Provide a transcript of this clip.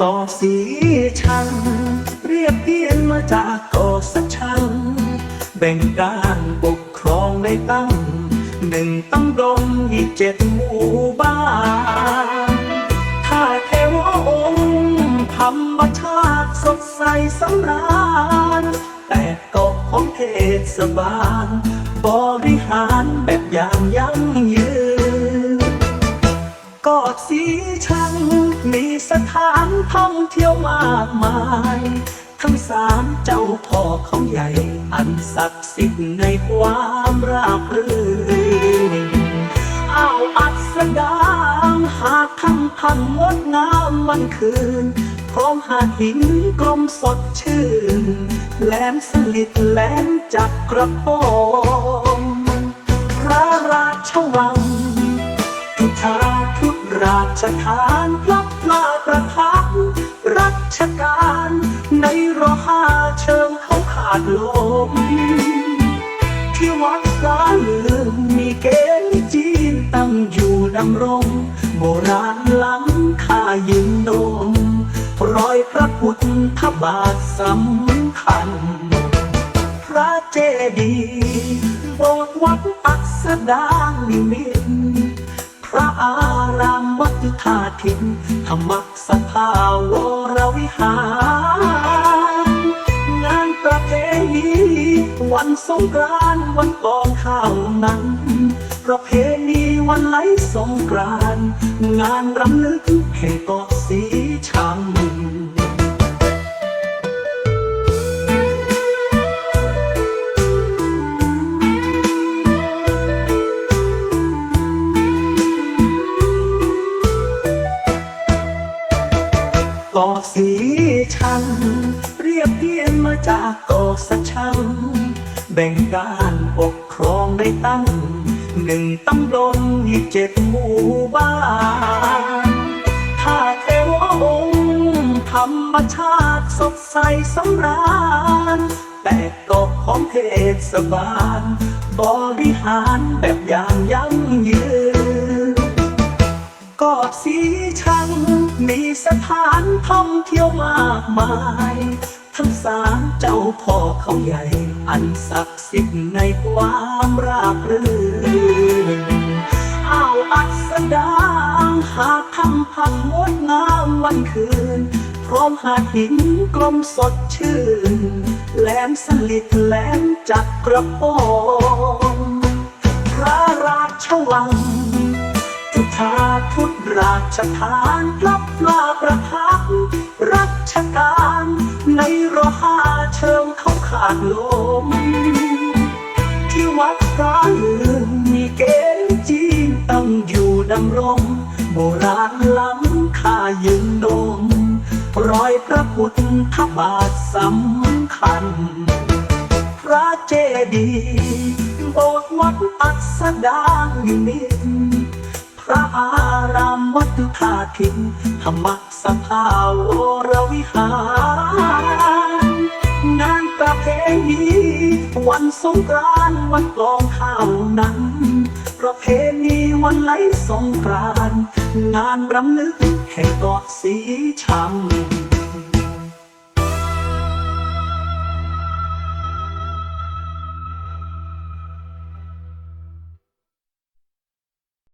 ต่อสีชัง เรียบเพียนมาจากเกาะสัชัง แบ่งการปกครองได้ตั้งหนึ่งตำบลอีกเจ็ดหมู่บ้านถ้าเทวองค์ธรรมชาติสดใสสำราญแต่เกาะของเทศบาล บริหารแบบอย่างยั่งยืน กอดสีชัง มีสถานท่องเที่ยวมากมายทั้งสามเจ้าพ่อเขาใหญ่ อันศักดิ์สิทธิ์ในความราบรื่นอ้าวอัสดางหากคำพันงดงามวันคืน พร้อมหาดหินกลมสดชื่น แหลมสลิดแหลมจับกระโปงพระราชวังทุกทาทุก ราชทานพลับลาประทับรัชการในรอห้าเชิงเขาขาดลม ที่วัดสาลืมมีเกณฑ์จีนตั้งอยู่ดำรง โบราณหลังคายินโดมรอยพระพุทธบาทสำคัญ พระเจดีย์โบสถ์วัดอัสดางนิมิตพระอาราม วัดท่าทินธรรมสภาวรวิหาร งานประเพณีวันสงกรานต์วันกองข้าวนั้น ประเพณีวันไหลสงกรานต์งานรำลึกแห่งเกาะสีชัง กาะสีชัง เรียบเรียนมาจากเกาะสะชัง แบ่งการปกครองได้ตั้ง หนึ่งตำบลอีกเจ็ดหมู่บ้านถ้าเทวองค์ธรรมชาติสดใสสำราญแต่เกาะของเทศบาล บริหารแบบอย่างยั่งยืนกอดสีชัง มีสถานท่องเที่ยวมากมายทั้งสามเจ้าพ่อเขาใหญ่ อันศักดิ์สิทธิ์ในความราบรื่นอ้าวอัสดางหาคำพังงดงามวันคืน พร้อมหาดหินกลมสดชื่น แหลมสลิดแหลมจักกระโปงพระราชวังทุกทาทุก ราชทานพลับพลาประทับรัชการในรหาเชิงเขาขาดลม ที่วัดพระลืมมีเกณฑ์จีนตั้งอยู่ดำรง โบราณล้ำค่ายืนดมรอยพระพุทธบาทสำคัญ พระเจดีย์โบสถ์วัดอัสดางนิมิตพระอา วัดท่าทินธรรมสภาวรวิหาร งานประเพณีวันสงกรานต์วันกลองข้าวนั้น ประเพณีวันไหลสงกรานต์งานรำลึกแห่งเกาะสี